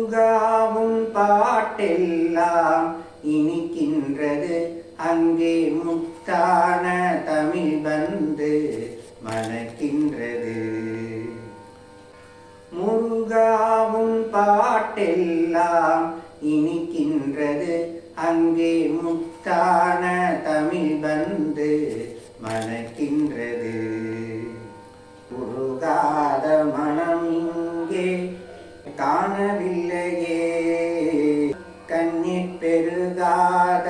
தூங்காவும் பாட்டெல்லாம் இனிக்கின்றது. அங்கே முத்தான தமிழ் வந்து மணக்கின்றது முருகாவும் பாட்டெல்லாம் இனிக்கின்றது. அங்கே முத்தான தமிழ் வந்து காணவில்லையே. கண்ணீர் பெருகாத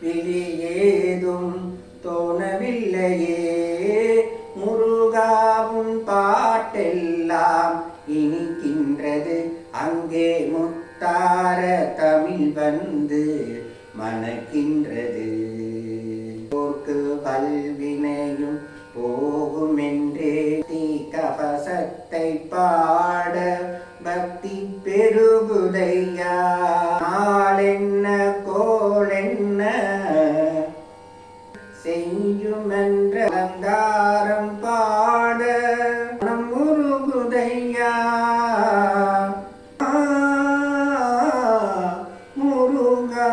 விழி ஏதும் தோணவில்லையே. முருகாவும் பாட்டெல்லாம் இனிக்கின்றது. அங்கே முத்தார தமிழ் வந்து மணக்கின்றது. போர்க்கு பல்வினையும் போகுமென்றே தீ கவசத்தை பாட பெருகுதையா? நாளென்ன கோளென்ன? செய்யுமென்ற அலங்காரம் பாட முருகுதையா முருகா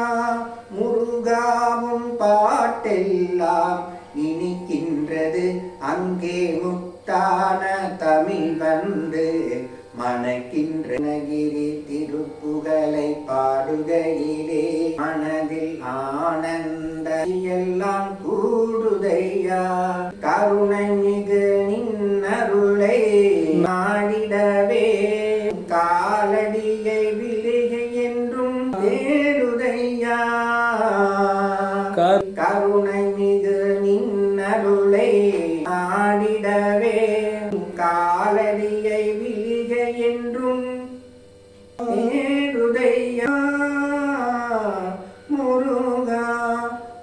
முருகாவும் பாட்டெல்லாம் இனிக்கின்றது. அங்கே முத்தான தமிழ் வந்து மணக்கின்ற நகிரி திருப்புகழை பாடுகையிலே மனதில் ஆனந்த எல்லாம் கூடுதையா. கருணை மிகு நின்னருளை நாடிடவே காலடியை விழிகை என்றும் தேடுதையா. கருணை மிகு நின்னருளை நாடிடவே என்றும் தேடுதையா முருகா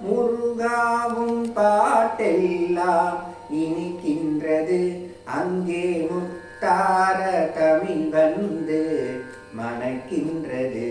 முருகாவும் பாட்டெல்லாம் இனிக்கின்றது. அங்கே முத்தார தமிழ் வந்து மணக்கின்றது.